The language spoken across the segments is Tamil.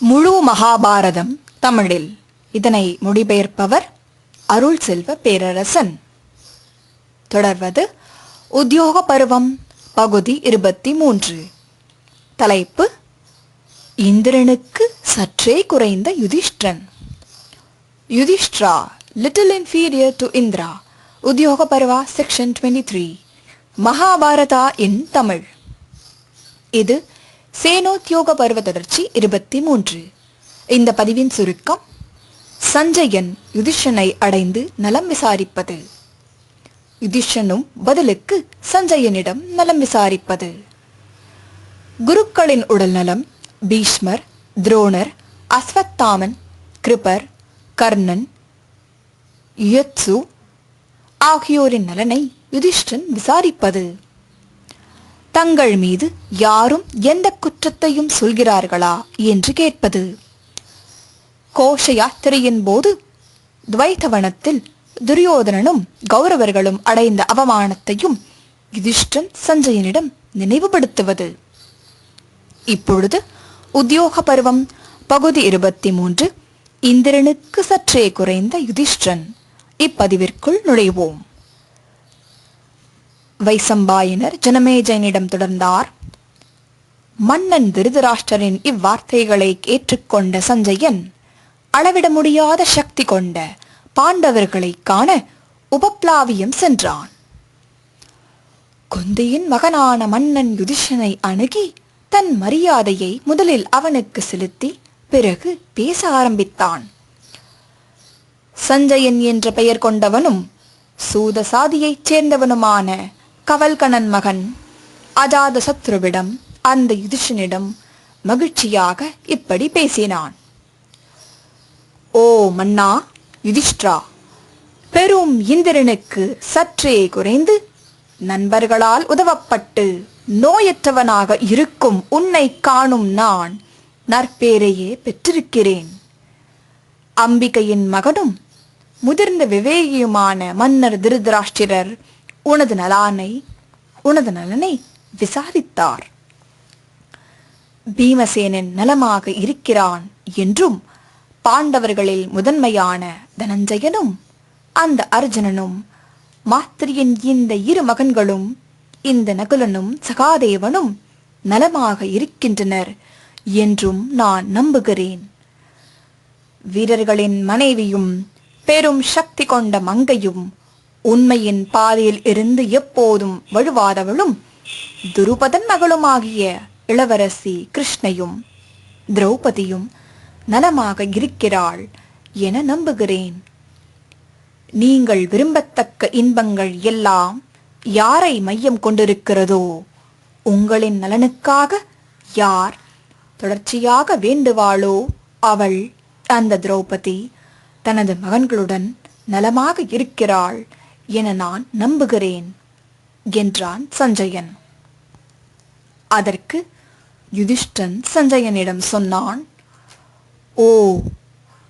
முழு மகாபாரதம் தமிழில். இதனை மொழிபெயர்ப்பவர் அருள் செல்வ பேரரசன். தொடர்வது உத்தியோக பருவம் பகுதி இருபத்தி மூன்று தலைப்பு இந்திரனுக்கு சற்றே குறைந்த Yudhishthiran. Yudhishthira little inferior to Indra Udyoga Parva section twenty three Mahabharata in Tamil. இது சேனோத்யோக பருவ தொடர்ச்சி இருபத்தி மூன்று. இந்த பதிவின் சுருக்கம் சஞ்சயன் யுதிஷனை அடைந்து நலம் விசாரிப்பது. யுதிஷனும் பதிலுக்கு சஞ்சயனிடம் நலம் விசாரிப்பது. குருக்களின் உடல் நலம் பீஷ்மர் துரோணர் அஸ்வத்தாமன் கிருபர் கர்ணன் யுயத்சு ஆகியோரின் நலனை யுதிஷ்டன் விசாரிப்பது. தங்கள் மீது யாரும் எந்த குற்றத்தையும் சொல்கிறார்களா என்று கேட்பது. கோஷ யாத்திரையின் போது துவைத்தவனத்தில் துரியோதனனும் கௌரவர்களும் அடைந்த அவமானத்தையும் யுதிஷ்டன் சஞ்சயனிடம் நினைவுபடுத்துவது. இப்பொழுது உத்தியோக பருவம் பகுதி இருபத்தி மூன்று. இந்திரனுக்கு சற்றே குறைந்த யுதிஷ்டன் இப்பதிவிற்குள் நுழைவோம். வைசம்பாயனர் ஜனமேஜயனிடம் தொடர்ந்தார். மன்னன் திருதராஷ்டரின் இவ்வார்த்தைகளை ஏற்றுக்கொண்ட சஞ்சயன் அளவிட முடியாத சக்தி கொண்ட பாண்டவர்களை காண உபப்ளாவியம் சென்றான். குந்தியின் மகனான மன்னன் யுதிஷனை அணுகி தன் மரியாதையை முதலில் அவனுக்கு செலுத்தி பிறகு பேச ஆரம்பித்தான். சஞ்சயன் என்ற பெயர் கொண்டவனும் சூத சாதியைச் சேர்ந்தவனுமான கவல்கணன் மகன் அஜாத சத்ருவிடம் அந்த யுதிஷனிடம் மகிழ்ச்சியாக இப்படி பேசினான். ஓ மன்னா யுதிஷ்டிரா பெரும் இந்திரனுக்கு சற்றே குறைந்து நண்பர்களால் உதவப்பட்டு நோயற்றவனாக இருக்கும் உன்னை காணும் நான் நற்பேரையே பெற்றிருக்கிறேன். அம்பிகையின் மகனும் முதிர்ந்த விவேகியுமான மன்னர் திருதராஷ்டிரர் உனது நலானை உனது நலனை விசாரித்தார். பீமசேனன் நலமாக இருக்கிறான் என்றும் பாண்டவர்களில் முதன்மையான தனஞ்சயனும் அந்த அர்ஜுனனும் மாத்திரியின் இந்த இரு மகன்களும் இந்த நகுலனும் சகாதேவனும் நலமாக இருக்கின்றனர் என்றும் நான் நம்புகிறேன். வீரர்களின் மனைவியும் பெரும் சக்தி கொண்ட மங்கையும் உண்மையின் பாதையில் இருந்து எப்போதும் வழுவாதவளும் துருபதன் மகளுமாகிய இளவரசி கிருஷ்ணையும் திரௌபதியும் நலமாக இருக்கிறாள் என நம்புகிறேன். நீங்கள் விரும்பத்தக்க இன்பங்கள் எல்லாம் யாரை மையம் கொண்டிருக்கிறதோ உங்களின் நலனுக்காக யார் தொடர்ச்சியாக வேண்டுவாளோ அவள் அந்த திரௌபதி தனது மகன்களுடன் நலமாக இருக்கிறாள். என நான் நம்புகிறேன் என்றான் சஞ்சயன். அதற்கு யுதிஷ்டன் சஞ்சயனிடம் சொன்னான் ஓ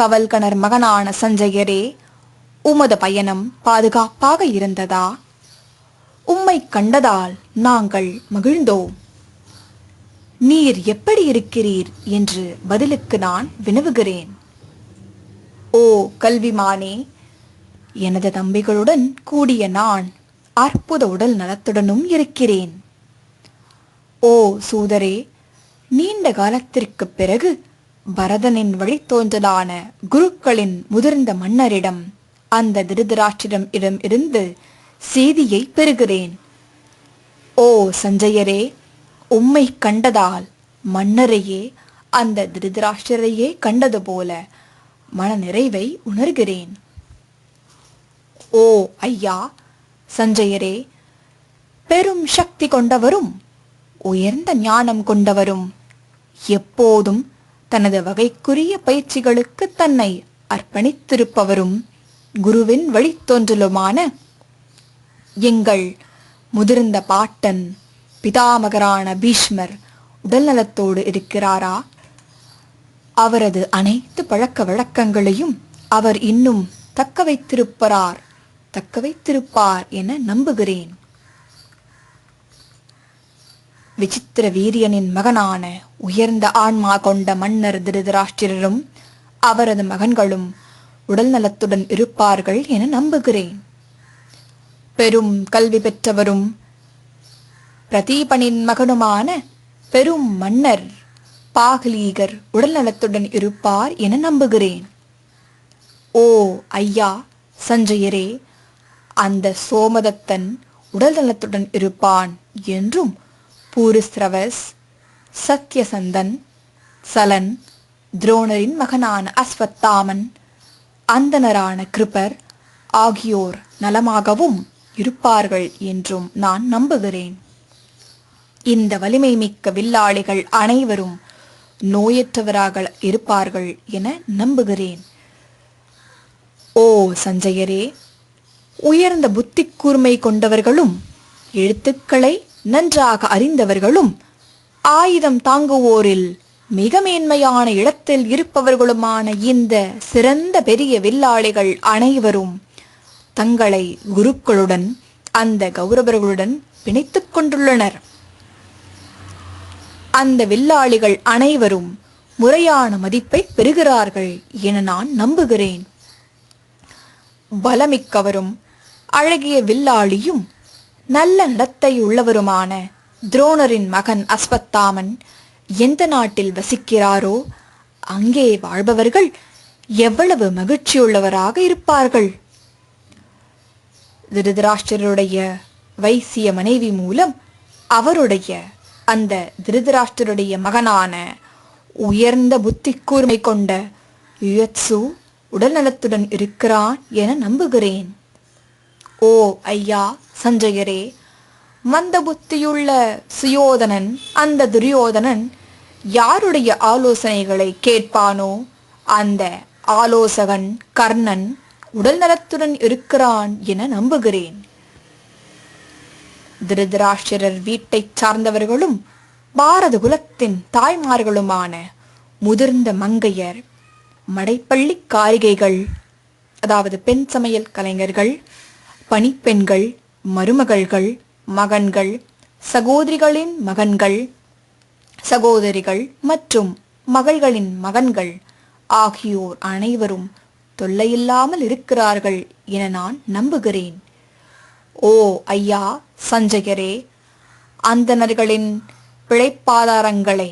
கவல்கணர் மகனான சஞ்சயரே உமது பயணம் பாதுகாப்பாக இருந்ததா? உம்மை கண்டதால் நாங்கள் மகிழ்ந்தோம். நீர் எப்படி இருக்கிறீர்? என்று பதிலுக்கு நான் வினவுகிறேன். ஓ கல்விமானே எனது தம்பிகளுடன் கூடிய நான் அற்புத உடல் நலத்துடனும் இருக்கிறேன். ஓ சூதரே நீண்ட காலத்திற்குப் பிறகு பரதனின் வழித்தோன்றலான குருக்களின் முதிர்ந்த மன்னரிடம் அந்த திருதராட்சிடம் இடம் இருந்து செய்தியை பெறுகிறேன். ஓ சஞ்சயரே உம்மை கண்டதால் மன்னரையே அந்த திருதராஷ்டிரையே கண்டது போல மனநிறைவை உணர்கிறேன். ஓ ஐயா சஞ்சயரே பெரும் சக்தி கொண்டவரும் உயர்ந்த ஞானம் கொண்டவரும் எப்போதும் தனது வகைக்குரிய பயிற்சிகளுக்கு தன்னை அர்ப்பணித்திருப்பவரும் குருவின் வழித்தோன்றலுமான எங்கள் முதிர்ந்த பாட்டன் பிதாமகரான பீஷ்மர் உடல்நலத்தோடு இருக்கிறாரா? அவரது அனைத்து பழக்க வழக்கங்களையும் அவர் இன்னும் தக்க வைத்திருப்பார் தக்க வைத்திருப்பார் என நம்புகிறேன். விசித்திர வீரியனின் மகனான உயர்ந்த ஆன்மா கொண்ட மன்னர் திருதராஷ்டிரரும் அவரது மகன்களும் உடல் நலத்துடன் இருப்பார்கள் என நம்புகிறேன். பெரும் கல்வி பெற்றவரும் பிரதீபனின் மகனுமான பெரும் மன்னர் பாகலீகர் உடல் நலத்துடன் இருப்பார் என நம்புகிறேன். ஓ ஐயா சஞ்சயரே அந்த சோமதத்தன் உடல் நலத்துடன் இருப்பான் என்றும் பூரிஸ்ரவஸ் சத்யசந்தன் சலன் துரோணரின் மகனான அஸ்வத்தாமன் அந்தனரான கிருபர் ஆகியோர் நலமாகவும் இருப்பார்கள் என்றும் நான் நம்புகிறேன். இந்த வலிமை மிக்க வில்லாளிகள் அனைவரும் நோயற்றவராக இருப்பார்கள் என நம்புகிறேன். ஓ சஞ்சயரே உயர்ந்த புத்தி கூர்மை கொண்டவர்களும் எழுத்துக்களை நன்றாக அறிந்தவர்களும் ஆயுதம் தாங்குவோரில் மிக மேன்மையான இடத்தில் இருப்பவர்களுமான இந்த சிறந்த பெரிய வில்லாளிகள் அனைவரும் தங்களை குருக்களுடன் அந்த கௌரவர்களுடன் பிணைத்துக் கொண்டுள்ளனர். அந்த வில்லாளிகள் அனைவரும் முறையான மதிப்பை பெறுகிறார்கள் என நான் நம்புகிறேன். பலமிக்கவரும் அழகிய வில்லாளியும் நல்ல நடத்தை உள்ளவருமான துரோணரின் மகன் அஸ்வத்தாமன் எந்த நாட்டில் வசிக்கிறாரோ அங்கே வாழ்பவர்கள் எவ்வளவு மகிழ்ச்சியுள்ளவராக இருப்பார்கள். திருதராஷ்டிரருடைய வைசிய மனைவி மூலம் அவருடைய அந்த திருதராஷ்டிரருடைய மகனான உயர்ந்த புத்தி கூர்மை கொண்ட யுயத்சு உடல்நலத்துடன் இருக்கிறான் என நம்புகிறேன். ஓ ஐயா சஞ்சயரே மந்த புத்தியுள்ள சுயோதனன் அந்த துரியோதனன் யாருடைய ஆலோசனைகளை கேட்பானோ அந்த ஆலோசகன் கர்ணன் உடல் நலத்துடன் இருக்கிறான் என நம்புகிறேன். திருதராஷ்டிரர் வீட்டைச் சார்ந்தவர்களும் பாரத குலத்தின் தாய்மார்களுமான முதிர்ந்த மங்கையர் மடைப்பள்ளி காரிகைகள் அதாவது பெண் சமையல் கலைஞர்கள் பணிப்பெண்கள் மருமகள்கள் மகன்கள் சகோதரிகளின் மகன்கள் சகோதரிகள் மற்றும் மகள்களின் மகன்கள் ஆகியோர் அனைவரும் தொல்லையில்லாமல் இருக்கிறார்கள் என நான் நம்புகிறேன். ஓ ஐயா சஞ்சயரே அந்தணர்களின் பிழைப்பாதாரங்களை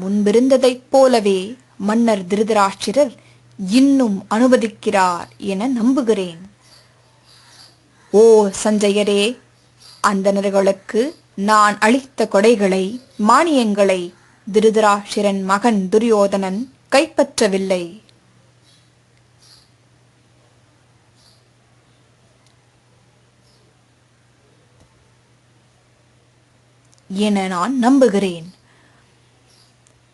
முன்பிருந்ததைப் போலவே மன்னர் திருதராஷ்டிரர் இன்னும் அனுமதிக்கிறார் என நம்புகிறேன். ஓ சஞ்சயரே அந்தணர்களுக்கு நான் அளித்த கொடைகளை மானியங்களை திருதராஷிரன் மகன் துரியோதனன் கைப்பற்றவில்லை. என நான் நம்புகிறேன்.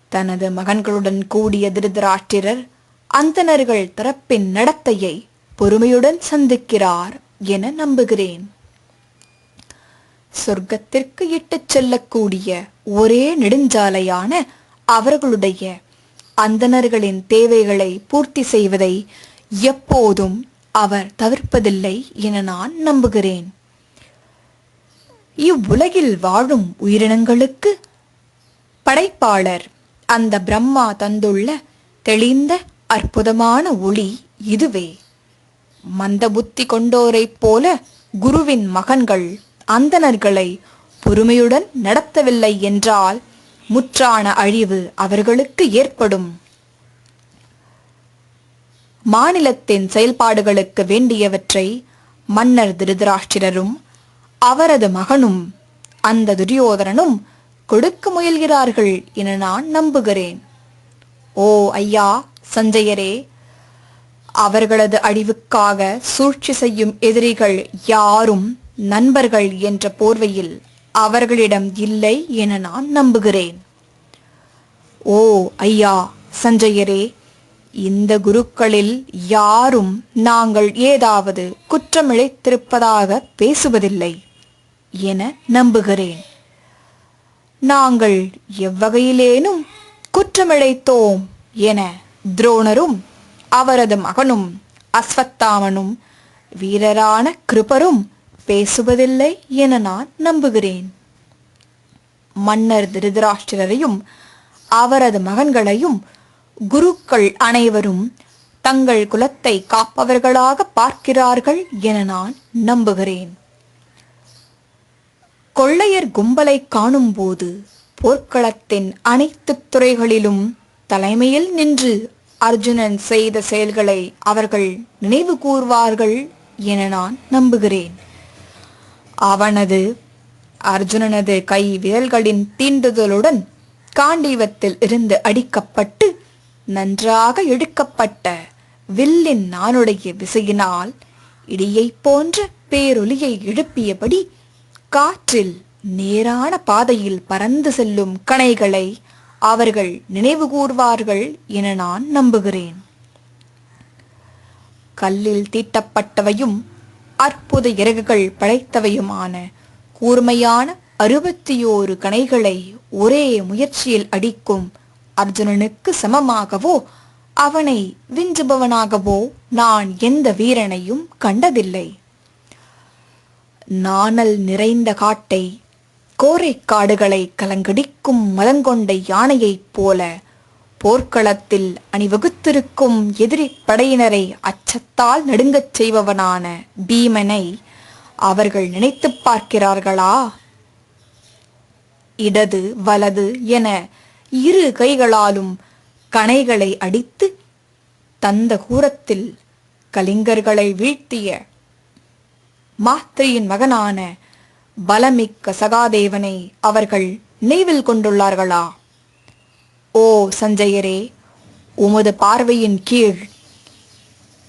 தனது மகன்களுடன் கூடிய திருதராஷ்டிரர் அந்தனர்கள் தரப்பின் நடத்தையை பொறுமையுடன் சந்திக்கிறார். என நம்புகிறேன். சொர்க்கத்திற்கு இட்டுச் செல்லக்கூடிய ஒரே நெடுஞ்சாலையான அவர்களுடைய அந்தணர்களின் தேவைகளை பூர்த்தி செய்வதை எப்போதும் அவர் தவிர்ப்பதில்லை என நான் நம்புகிறேன். இவ்வுலகில் வாழும் உயிரினங்களுக்கு படைப்பாளர் அந்த பிரம்மா தந்துள்ள தெளிந்த அற்புதமான ஒளி இதுவே. மந்த புத்தி கொண்டோரைப் போல குருவின் மகன்கள் அந்தணர்களை பொறுமையுடன் நடத்தவில்லை என்றால் முற்றான அழிவு அவர்களுக்கு ஏற்படும். மாநிலத்தின் செயல்பாடுகளுக்கு வேண்டியவற்றை மன்னர் திருதராஷ்டிரரும் அவரது மகனும் அந்த துரியோதரனும் கொடுக்க முயல்கிறார்கள் என நான் நம்புகிறேன். ஓ ஐயா சஞ்சயரே அவர்களது அழிவுக்காக சூழ்ச்சி செய்யும் எதிரிகள் யாரும் நண்பர்கள் என்ற போர்வையில் அவர்களிடம் இல்லை என நான் நம்புகிறேன். ஓ ஐயா சஞ்சயரே இந்த குருக்களில் யாரும் நாங்கள் ஏதாவது குற்றமிழைத்திருப்பதாக பேசுவதில்லை என நம்புகிறேன். நாங்கள் எவ்வகையிலேனும் குற்றமிழைத்தோம் என துரோணரும் அவரது மகனும் அஸ்வத்தாமனும் வீரரான கிருபரும் பேசுவதில்லை என நான் நம்புகிறேன். மன்னர் திருதராஷ்டிரரையும் அவரது மகன்களையும் குருக்கள் அனைவரும் தங்கள் குலத்தை காப்பவர்களாக பார்க்கிறார்கள் என நான் நம்புகிறேன். கொள்ளையர் கும்பலை காணும்போது போர்க்களத்தின் அனைத்து துறைகளிலும் தலைமையில் நின்று அர்ஜுனன் செய்த செயல்களை அவர்கள் நினைவு கூர்வார்கள் என நான் நம்புகிறேன். அவனது அர்ஜுனனது கை விரல்களின் தீண்டுதலுடன் காண்டீவத்தில் இருந்து அடிக்கப்பட்டு நன்றாக இழுக்கப்பட்ட வில்லின் நானுடைய விசையினால் இடியைப் போன்ற பேரொலியை எழுப்பியபடி காற்றில் நேரான பாதையில் பறந்து செல்லும் கணைகளை அவர்கள் நினைவு கூர்வார்கள் என நான் நம்புகிறேன். கல்லில் தீட்டப்பட்டவையும் அற்புத இறகுகள் படைத்தவையுமான கூர்மையான அறுபத்தி ஓரு கணைகளை ஒரே முயற்சியில் அடிக்கும் அர்ஜுனனுக்கு சமமாகவோ அவனை விஞ்சுபவனாகவோ நான் எந்த வீரனையும் கண்டதில்லை. நாணல் நிறைந்த காட்டை கோரை காடுகளை கலங்கடிக்கும் மலங்கொண்ட யானையைப் போல போர்க்களத்தில் அணிவகுத்திருக்கும் எதிரி படையினரை அச்சத்தால் நடுங்கச் செய்பவனான பீமனை அவர்கள் நினைத்துப் பார்க்கிறார்களா? இடது வலது என இரு கைகளாலும் கணைகளை அடித்து தந்த கூரத்தில் கலிங்கர்களை வீழ்த்திய மாத்திரியின் மகனான பலமிக்க சகாதேவனை அவர்கள் நினைவில் கொண்டுள்ளார்களா? ஓ சஞ்சயரே உமது பார்வையின் கீழ்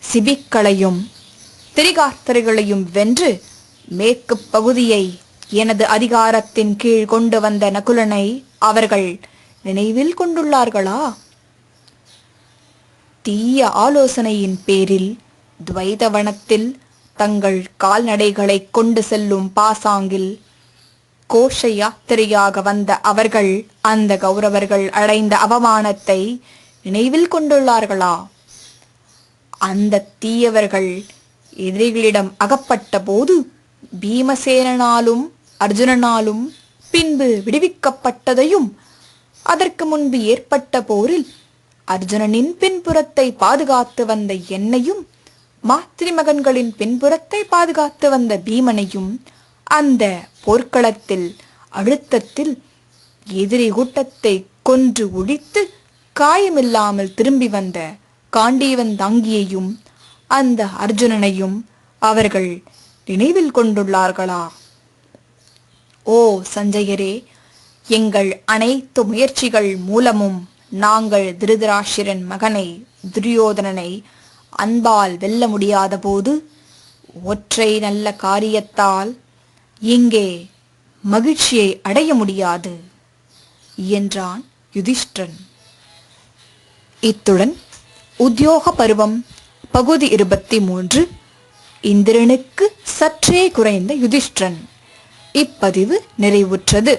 சிபிக்களையும் திரிகார்த்தர்களையும் வென்று மேற்கு பகுதியை எனது அதிகாரத்தின் கீழ் கொண்டு வந்த நகுலனை அவர்கள் நினைவில் கொண்டுள்ளார்களா? தீய ஆலோசனையின் பேரில் துவைதவனத்தில் தங்கள் கால்நடைகளை கொண்டு செல்லும் பாசாங்கில் கோஷ யாத்திரையாக வந்த அவர்கள் அந்த கௌரவர்கள் அடைந்த அவமானத்தை நினைவில் கொண்டுள்ளார்களா? அந்த தீயவர்கள் எதிரிகளிடம் அகப்பட்ட போது பீமசேனனாலும் அர்ஜுனனாலும் பின்பு விடுவிக்கப்பட்டதையும் அதற்கு முன்பு ஏற்பட்ட போரில் அர்ஜுனனின் பின்புறத்தை பாதுகாத்து வந்த என்னையும் மாத்திரி மகன்களின் பின்புறத்தை பாதுகாத்து வந்த பீமனையும் அந்த போர்க்களத்தில் அழுத்தத்தில் எதிரி கூட்டத்தை கொன்று ஒழித்து காயமில்லாமல் திரும்பி வந்த காண்டீவன் தாங்கியையும் அந்த அர்ஜுனனையும் அவர்கள் நினைவில் கொண்டுள்ளார்களா? ஓ சஞ்சயரே எங்கள் அனைத்து முயற்சிகள் மூலமும் நாங்கள் திருதராஷிரன் மகனை துரியோதனனை அன்பால் வெல்ல முடியாத போது ஒற்றை நல்ல காரியத்தால் இங்கே மகிழ்ச்சியை அடைய முடியாது என்றான் யுதிஷ்டன் இத்துடன் உத்தியோக பருவம் பகுதி இருபத்தி மூன்று. இந்திரனுக்கு சற்றே குறைந்த யுதிஷ்டன் இப்பதிவு நிறைவுற்றது.